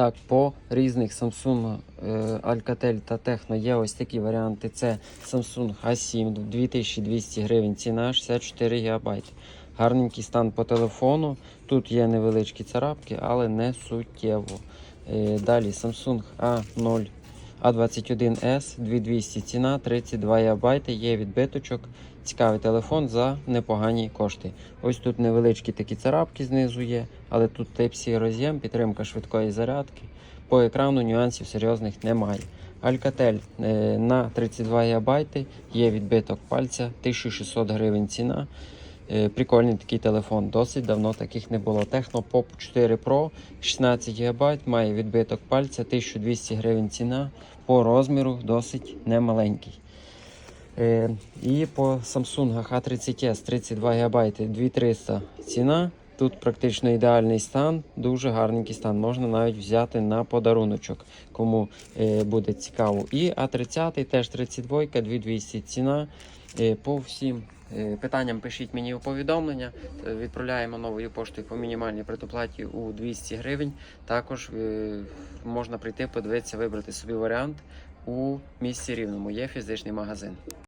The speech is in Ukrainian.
Так, по різних Samsung, е, Alcatel та Techno є ось такі варіанти. Це Samsung A7 2200 гривень, ціна 64 ГБ. Гарненький стан по телефону. Тут є невеличкі царапки, але не суттєво. Е, Далі Samsung A0 A21S 2200 ціна 32 ГБ, є відбиточок. Цікавий телефон за непогані кошти. Ось тут невеличкі такі царапки знизу є, але тут Type-C роз'єм, підтримка швидкої зарядки. По екрану нюансів серйозних немає. Alcatel е, на 32 ГБ є відбиток пальця, 1600 гривень ціна. Е, Прикольний такий телефон, досить давно таких не було. Techno Pop 4 Pro 16 ГБ, має відбиток пальця, 1200 гривень ціна. По розміру досить немаленький. Е, і по Samsung A30s 32 ГБ 2300 ціна. Тут практично ідеальний стан, дуже гарненький стан. Можна навіть взяти на подаруночок, кому е, буде цікаво. І А30 теж 32, 2200 ціна. Е, по всім е, питанням пишіть мені у повідомлення. Відправляємо новою поштою по мінімальній предоплаті у 200 гривень. Також можна прийти, подивитися, вибрати собі варіант у місті рівному. Є фізичний магазин.